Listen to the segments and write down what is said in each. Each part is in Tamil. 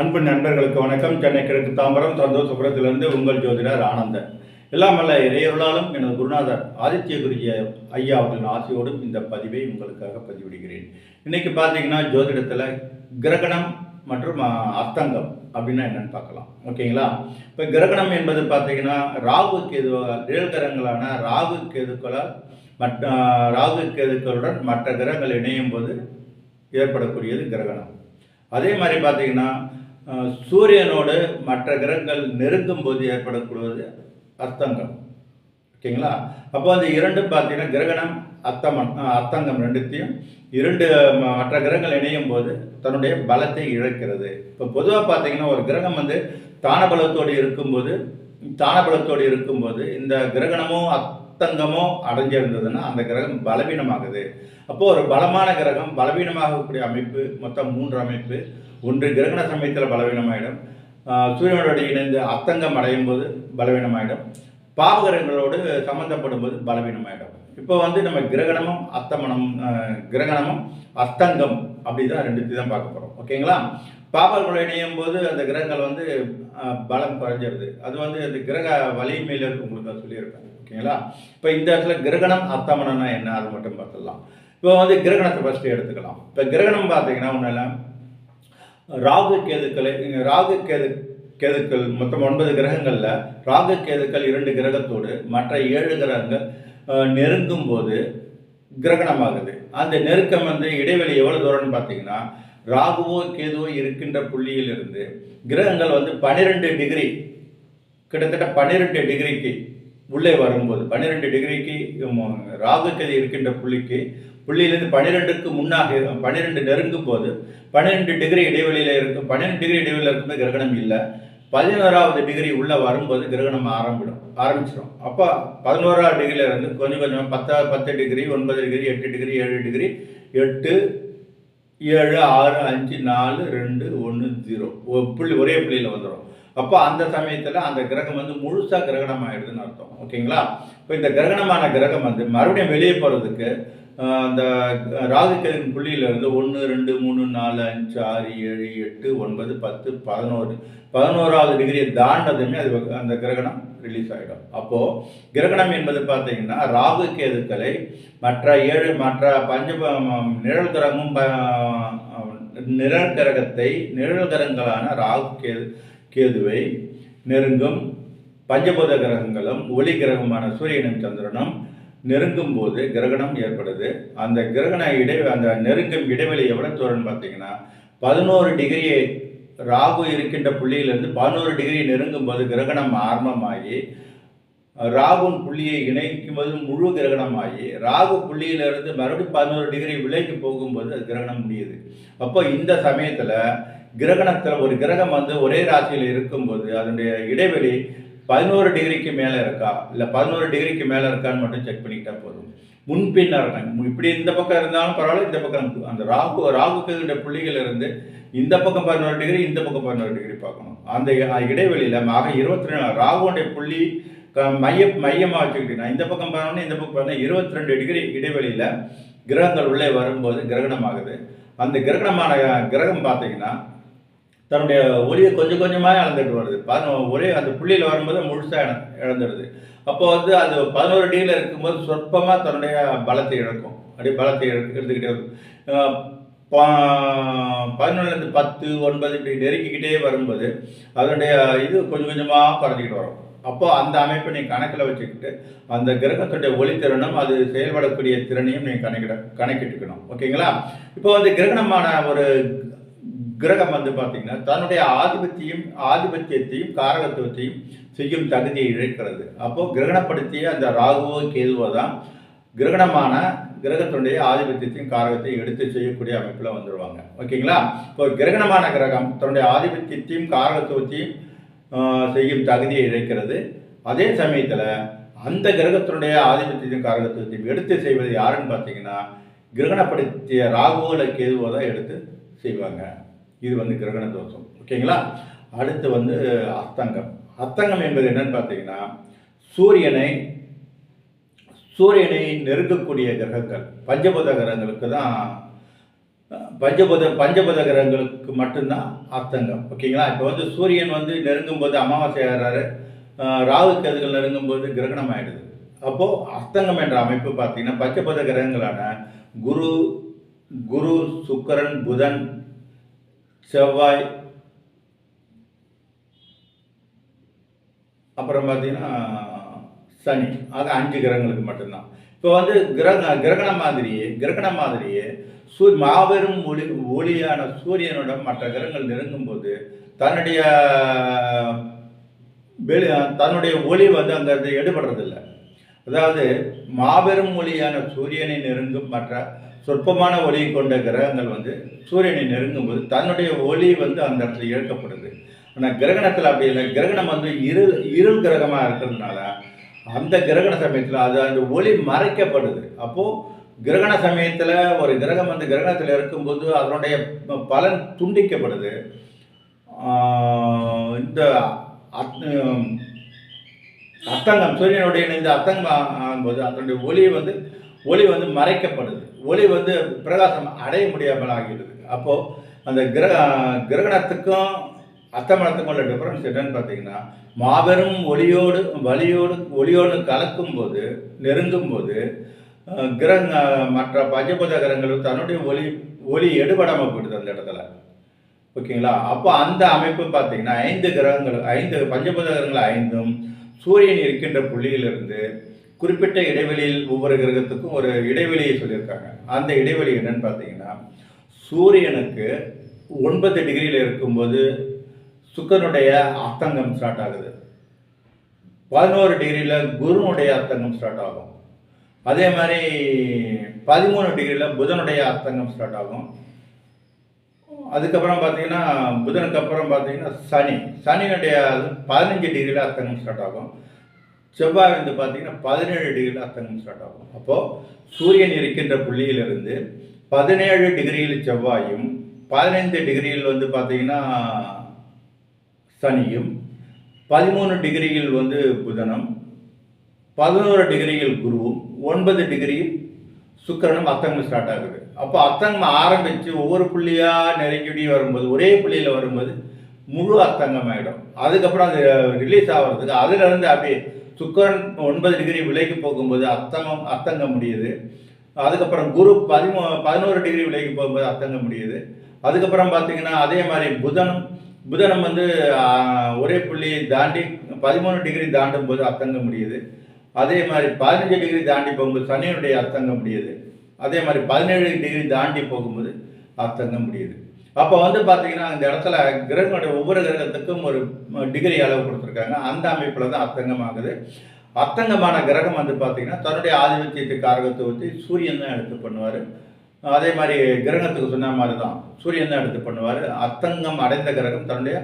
அன்பு நண்பர்களுக்கு வணக்கம். சென்னை கிழக்கு தாம்பரம் சந்தோஷபுரத்திலிருந்து உங்கள் ஜோதிடர் ஆனந்தன். எல்லாம் இறையொருளாலும் எனது குருநாதர் ஆதித்ய குருஜி ஐயா அவர்களின் ஆசையோடும் இந்த பதிவை உங்களுக்காக பதிவிடுகிறேன். இன்னைக்கு பார்த்தீங்கன்னா ஜோதிடத்தில் கிரகணம் மற்றும் அஸ்தங்கம் அப்படின்னா என்னன்னு பார்க்கலாம். ஓகேங்களா? இப்போ கிரகணம் என்பது பார்த்தீங்கன்னா ராகு கேது நிழல் கிரகங்களான ராகு கேதுக்களால் மற்ற ராகு கேதுக்களுடன் மற்ற கிரகங்கள் இணையும் போது ஏற்படக்கூடியது கிரகணம். அதே மாதிரி பார்த்தீங்கன்னா சூரியனோடு மற்ற கிரகங்கள் நெருங்கும் போது ஏற்படக்கூடியது அர்த்தங்கம். ஓகேங்களா? அப்போ அந்த இரண்டும் பார்த்தீங்கன்னா கிரகணம் அத்தமன் அஹ், ரெண்டுத்தையும் இரண்டு மற்ற கிரகங்கள் இணையும் போது தன்னுடைய பலத்தை இழக்கிறது. இப்போ பொதுவாக பார்த்தீங்கன்னா ஒரு கிரகம் வந்து தானபலத்தோடு இருக்கும்போது தானபலத்தோடு இருக்கும்போது இந்த கிரகணமோ அத்தங்கமும் அடைஞ்சிருந்ததுன்னா அந்த கிரகம் பலவீனமாகுது. அப்போது ஒரு பலமான கிரகம் பலவீனமாகக்கூடிய அமைப்பு மொத்தம் மூன்று அமைப்பு. ஒன்று கிரகண சமயத்தில் பலவீனமாயிடும். ஆஹ் சூரியனோடு இணைந்து அத்தங்கம் அடையும் போது பலவீனமாயிடும். பாவகிரகங்களோடு சம்மந்தப்படும் போது பலவீனமாயிடும். இப்போ வந்து நம்ம கிரகணமும் அத்தமனம் கிரகணமும் அஸ்தங்கம் அப்படி தான் ரெண்டு தான் பார்க்க போகிறோம் ஓகேங்களா பாவர்கள் இணையும் போது அந்த கிரகங்கள் வந்து பலம் குறைஞ்சிருது. அது வந்து அந்த கிரக வலிமையில் உங்களுக்கு நான் சொல்லியிருப்பேன். ஓகேங்களா இப்போ இந்த இடத்துல கிரகணம் அத்தமனம்னா என்ன? அது மட்டும் பார்த்துடலாம். இப்போ வந்து கிரகணத்தை ஃபஸ்ட்டு எடுத்துக்கலாம். இப்போ கிரகணம் பார்த்தீங்கன்னா ஒன்றும் ராகு கேதுக்களை ராகு கேது கேதுக்கள் மொத்தம் ஒன்பது கிரகங்களில் ராகு கேதுக்கள் இரண்டு கிரகத்தோடு மற்ற ஏழு கிரகங்கள் நெருங்கும் போது கிரகணமாகுது. அந்த நெருக்கம் வந்து இடைவெளி எவ்வளோ தூரம்னு பார்த்தீங்கன்னா ராகுவோ கேதுவோ இருக்கின்ற புள்ளியிலிருந்து கிரகங்கள் வந்து பன்னிரெண்டு டிகிரி கிட்டத்தட்ட பன்னிரெண்டு டிகிரிக்கு உள்ளே வரும்போது பன்னிரெண்டு டிகிரிக்கு ராகுக்கதி இருக்கின்ற புள்ளிக்கு புள்ளியிலிருந்து பன்னிரெண்டுக்கு முன்னாக பன்னிரெண்டு நெருங்கும் போது பன்னிரெண்டு டிகிரி இடைவெளியில் இருக்கும் பன்னிரெண்டு டிகிரி இடைவெளியில் இருக்கும்போது கிரகணம் இல்லை. பதினோராவது டிகிரி உள்ளே வரும்போது கிரகணம் ஆரம்பிடும் ஆரம்பிச்சிடும் அப்போ பதினோராவது டிகிரியில் இருந்து கொஞ்சம் கொஞ்சமாக பத்தா பத்து டிகிரி ஒன்பது டிகிரி எட்டு டிகிரி ஏழு டிகிரி எட்டு ஏழு ஆறு அஞ்சு நாலு ரெண்டு ஒன்று ஜீரோ. புள்ளி ஒரே புள்ளியில் வந்துடும் அப்போ அந்த சமயத்தில் அந்த கிரகம் வந்து முழுசாக கிரகணம் ஆயிடுதுன்னு அர்த்தம். ஓகேங்களா? இப்போ இந்த கிரகணமான கிரகம் வந்து மறுபடியும் வெளியே போகிறதுக்கு அந்த ராகுக்கேதின் புள்ளியிலிருந்து ஒன்று ரெண்டு மூணு நாலு அஞ்சு ஆறு ஏழு எட்டு ஒன்பது பத்து பதினோரு பதினோராவது டிகிரியை தாண்டதுமே அது அந்த கிரகணம் ரிலீஸ் ஆகிடும் அப்போது கிரகணம் என்பது பார்த்தீங்கன்னா ராகு கேதுக்களை மற்ற ஏழு மற்ற பஞ்ச நிழல் கிரகமும் ப- நிழல் கிரகத்தை நிழல் கிரகங்களான ராகு கேது கேதுவை நெருங்கும் பஞ்சபூத கிரகங்களும் ஒளி கிரகமான சூரியனும் சந்திரனும் நெருங்கும் போது கிரகணம் ஏற்படுது. அந்த கிரகண இடை அந்த நெருங்கும் இடைவெளி எவ்வளோ தூரம்னு பார்த்தீங்கன்னா பதினோரு டிகிரி ராகு இருக்கின்ற புள்ளியிலிருந்து பதினோரு டிகிரி நெருங்கும் போது கிரகணம் ஆரம்பமாகி ராகுன் புள்ளியை இணைக்கும் போது முழு கிரகணமாகி ராகு புள்ளியிலிருந்து மறுபடியும் பதினோரு டிகிரி விலைக்கு போகும்போது அது கிரகணம் முடியுது. அப்போ இந்த சமயத்தில் கிரகணத்தில் ஒரு கிரகம் வந்து ஒரே ராசியில் இருக்கும்போது அதனுடைய இடைவெளி பதினோரு டிகிரிக்கு மேலே இருக்கா? இல்லை பதினோரு டிகிரிக்கு மேலே இருக்கான்னு மட்டும் செக் பண்ணிக்கிட்டா போதும். முன்பின்னா இருக்காங்க இப்படி இந்த பக்கம் இருந்தாலும் பரவாயில்ல இந்த பக்கம் அந்த ராகு ராகுக்கு புள்ளிகள் இருந்து இந்த பக்கம் பதினோரு டிகிரி இந்த பக்கம் பதினோரு டிகிரி பார்க்கணும். அந்த இடைவெளியில் ஆக இருபத்தி ரெண்டு ராகுடைய புள்ளி மைய மையமாக வச்சுக்கிட்டீங்கன்னா இந்த பக்கம் பார்த்தோம்னா இந்த பக்கம் பார்த்தா இருபத்தி ரெண்டு டிகிரி இடைவெளியில் கிரகங்கள் உள்ளே வரும்போது கிரகணம் ஆகுது அந்த கிரகணமான கிரகம் பார்த்தீங்கன்னா தன்னுடைய ஒளியை கொஞ்சம் கொஞ்சமாக இழந்துட்டு வருது. பதினோ ஒரே அந்த புள்ளியில் வரும்போது முழுசாக இழந்துடுது. அப்போ வந்து அது பதினோரு டிகிரியில் இருக்கும்போது சொற்பமாக தன்னுடைய பலத்தை இழக்கும். அப்படியே பலத்தை எடுத்துக்கிட்டே இருக்கும் பதினொன்றுலேருந்து பத்து ஒன்பது இப்படி நெருக்கிக்கிட்டே வரும்போது அதனுடைய இது கொஞ்சம் கொஞ்சமாக குறைஞ்சிக்கிட்டு வரும். அப்போ அந்த அமைப்பை நீங்கள் கணக்கில் வச்சுக்கிட்டு அந்த கிரகத்துடைய ஒளித்திறனும் அது செயல்படக்கூடிய திறனையும் நீங்கள் கணக்கிட கணக்கிட்டுக்கணும். ஓகேங்களா? இப்போ வந்து கிரகணமான ஒரு கிரகம் வந்து பார்த்தீங்கன்னா தன்னுடைய ஆதிபத்தியம் ஆதிபத்தியத்தையும் காரகத்துவத்தையும் செய்யும் தகுதியை இழக்கிறது. அப்போது கிரகணப்படுத்திய அந்த ராகுவோ கேதுவோ தான் கிரகணமான கிரகத்தினுடைய ஆதிபத்தியத்தையும் காரகத்தையும் எடுத்து செய்யக்கூடிய அமைப்பில் வந்துடுவாங்க ஓகேங்களா? இப்போ கிரகணமான கிரகம் தன்னுடைய ஆதிபத்தியத்தையும் காரகத்துவத்தையும் செய்யும் தகுதியை இழைக்கிறது. அதே சமயத்தில் அந்த கிரகத்தினுடைய ஆதிபத்தியம் காரகத்துவத்தையும் எடுத்து செய்வது யாருன்னு பார்த்தீங்கன்னா கிரகணப்படுத்திய ராகுவோ கேதுவோ தான் எடுத்து செய்வாங்க. இது வந்து கிரகண தோஷம். ஓகேங்களா? அடுத்து வந்து அஸ்தங்கம். அஸ்தங்கம் என்பது என்னன்னு பார்த்தீங்கன்னா சூரியனை சூரியனை நெருங்கக்கூடிய கிரகங்கள். பஞ்சபூத கிரகங்களுக்கு தான் பஞ்சபுத பஞ்சபுத கிரகங்களுக்கு மட்டும்தான் அஸ்தங்கம் ஓகேங்களா? இப்போ வந்து சூரியன் வந்து நெருங்கும் போது அமாவாசை ஆகிறாரு ராகு கதிர்கள் நெருங்கும் போது கிரகணம் ஆகிடுது அப்போது அஸ்தங்கம் என்ற அமைப்பு பார்த்தீங்கன்னா பஞ்சபுத கிரகங்களான குரு குரு சுக்கரன் புதன் செவ்வாய் அப்புறம் பார்த்தீங்கன்னா சனி. ஆக அஞ்சு கிரகங்களுக்கு மட்டும்தான். இப்போ வந்து கிரக கிரகணம் மாதிரியே கிரகணம் மாதிரியே சூ மாபெரும் ஒளி ஒளியான சூரியனுடன் மற்ற கிரகங்கள் நெருங்கும் போது தன்னுடைய வெளி தன்னுடைய ஒளி வந்து அங்கே எடுபடுறதில்லை. அதாவது மாபெரும் ஒளியான சூரியனை நெருங்கும் மற்ற சொற்பமான ஒளியை கொண்ட கிரகங்கள் வந்து சூரியனை நெருங்கும் போது தன்னுடைய ஒளி வந்து அந்த இடத்துல இழக்கப்படுது. ஆனால் கிரகணத்தில் அப்படி இல்லை. கிரகணம் வந்து இருள் இருள் கிரகமாக இருக்கிறதுனால அந்த கிரகண சமயத்தில் அது அந்த ஒளி மறைக்கப்படுது. அப்போது கிரகண சமயத்தில் ஒரு கிரகம் வந்து கிரகணத்தில் இருக்கும்போது அதனுடைய பலன் துண்டிக்கப்படுது. இந்த அத்- அத்தங்கம் சூரியனுடைய இந்த அத்தங்கம் ஆகும்போது அதனுடைய ஒளி வந்து ஒளி வந்து மறைக்கப்படுது. ஒளி வந்து பிரகாசம் அடைய முடியாமல் ஆகிடுது அப்போது அந்த கிரக கிரகணத்துக்கும் அஸ்தமனத்துக்கும் உள்ள டிஃப்ரென்ஸ் என்னன்னு பார்த்தீங்கன்னா மாபெரும் ஒளியோடு வலியோடு ஒளியோடு கலக்கும் போது நெருங்கும் போது கிரக மற்ற பஞ்சபூத கிரகங்களும் தன்னுடைய ஒளி ஒளி எடுபடாமல் போயிடுது அந்த இடத்துல. ஓகேங்களா? அப்போ அந்த அமைப்பு பார்த்தீங்கன்னா ஐந்து கிரகங்கள் ஐந்து பஞ்சபூத கிரகங்கள் ஐந்தும் சூரியன் இருக்கின்ற புள்ளியிலிருந்து குறிப்பிட்ட இடைவெளியில் ஒவ்வொரு கிரகத்துக்கும் ஒரு இடைவெளியை சொல்லியிருக்காங்க. அந்த இடைவெளி என்னன்னு பார்த்தீங்கன்னா சூரியனுக்கு ஒன்பது டிகிரியில் இருக்கும்போது சுக்கரனுடைய அத்தங்கம் ஸ்டார்ட் ஆகுது. பதினோரு டிகிரியில் குருனுடைய அத்தங்கம் ஸ்டார்ட் ஆகும். அதே மாதிரி பதிமூணு டிகிரியில் புதனுடைய அர்த்தங்கம் ஸ்டார்ட் ஆகும். அதுக்கப்புறம் பார்த்தீங்கன்னா புதனுக்கு அப்புறம் பார்த்தீங்கன்னா சனி. சனியுடைய பதினஞ்சு டிகிரியில் அர்த்தங்கம் ஸ்டார்ட் ஆகும். செவ்வாய் வந்து பார்த்தீங்கன்னா பதினேழு டிகிரியில் அர்த்தங்கம் ஸ்டார்ட் ஆகும். அப்போது சூரியன் இருக்கின்ற புள்ளியிலிருந்து பதினேழு டிகிரியில் செவ்வாயும் பதினைந்து டிகிரியில் வந்து பார்த்தீங்கன்னா சனியும் பதிமூணு டிகிரியில் வந்து புதனும் பதினோரு டிகிரியில் குருவும் ஒன்பது டிகிரி சுக்கிரனும் அத்தங்கம் ஸ்டார்ட் ஆகுது. அப்போ அத்தங்கம் ஆரம்பித்து ஒவ்வொரு புள்ளியாக நெருங்கி வரும்போது ஒரே புள்ளியில் வரும்போது முழு அத்தங்கம் ஆகிடும் அதுக்கப்புறம் அது ரிலீஸ் ஆகிறதுக்கு அதுலேருந்து அப்படியே சுக்கிரன் ஒன்பது டிகிரி விலைக்கு போகும்போது அத்தங்கம் அத்தங்கம் முடியுது. அதுக்கப்புறம் குரு பதிமூ பதினோரு டிகிரி விலைக்கு போகும்போது அத்தங்க முடியுது. அதுக்கப்புறம் பார்த்தீங்கன்னா அதே மாதிரி புதன் புதனம் வந்து ஒரே புள்ளி தாண்டி பதிமூணு டிகிரி தாண்டும் போது அத்தங்க முடியுது. அதே மாதிரி பதினஞ்சு டிகிரி தாண்டி போகும்போது சனியினுடைய அத்தங்கம் முடியுது. அதே மாதிரி பதினேழு டிகிரி தாண்டி போகும்போது அத்தங்கம் முடியுது. அப்போ வந்து பார்த்தீங்கன்னா அந்த இடத்துல கிரகங்களுடைய ஒவ்வொரு கிரகத்துக்கும் ஒரு டிகிரி அளவு கொடுத்துருக்காங்க. அந்த அமைப்பில் தான் அத்தங்கம் ஆகுது அத்தங்கமான கிரகம் வந்து பார்த்தீங்கன்னா தன்னுடைய ஆதிபத்தியத்தை வச்சு சூரியன் தான் எடுத்து பண்ணுவார். அதே மாதிரி கிரகத்துக்கு சொன்ன மாதிரி தான் சூரியன் தான் எடுத்து பண்ணுவார். அத்தங்கம் அடைந்த கிரகம் தன்னுடைய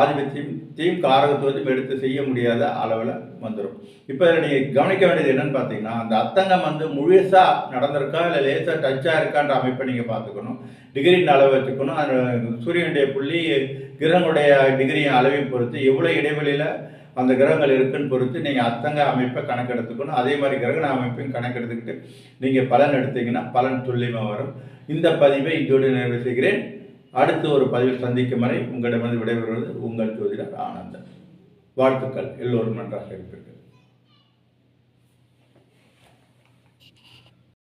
ஆதிபத்தியத்தையும் காரகத்துவத்தையும் எடுத்து செய்ய முடியாத அளவில் வந்துடும் இப்போ இதில் நீங்கள் கவனிக்க வேண்டியது என்னன்னு பார்த்தீங்கன்னா அந்த அத்தங்கம் வந்து முழுசாக நடந்திருக்கா இல்லை லேசாக டச்சாக இருக்கான்ற அமைப்பை நீங்கள் பார்த்துக்கணும். டிகிரியின் அளவு வச்சுக்கணும். அந்த சூரியனுடைய புள்ளி கிரகங்களுடைய டிகிரியின் அளவை பொறுத்து எவ்வளோ இடைவெளியில் அந்த கிரகங்கள் இருக்குன்னு பொறுத்து நீங்கள் அத்தங்க அமைப்பை கணக்கெடுத்துக்கணும். அதே மாதிரி கிரகண அமைப்பையும் கணக்கெடுத்துக்கிட்டு நீங்கள் பலன் எடுத்தீங்கன்னா பலன் துல்லியமாக வரும். இந்த பதிவை இதோடு நிறைவு செய்கிறேன். அடுத்து ஒரு பதிவில் சந்திக்கும் வரை உங்களிடமிருந்து விடைபெறுவது உங்கள் ஜோதிடர் ஆனந்தன். வாழ்த்துக்கள் எல்லோரும் நன்றாக இருப்பீர்கள்.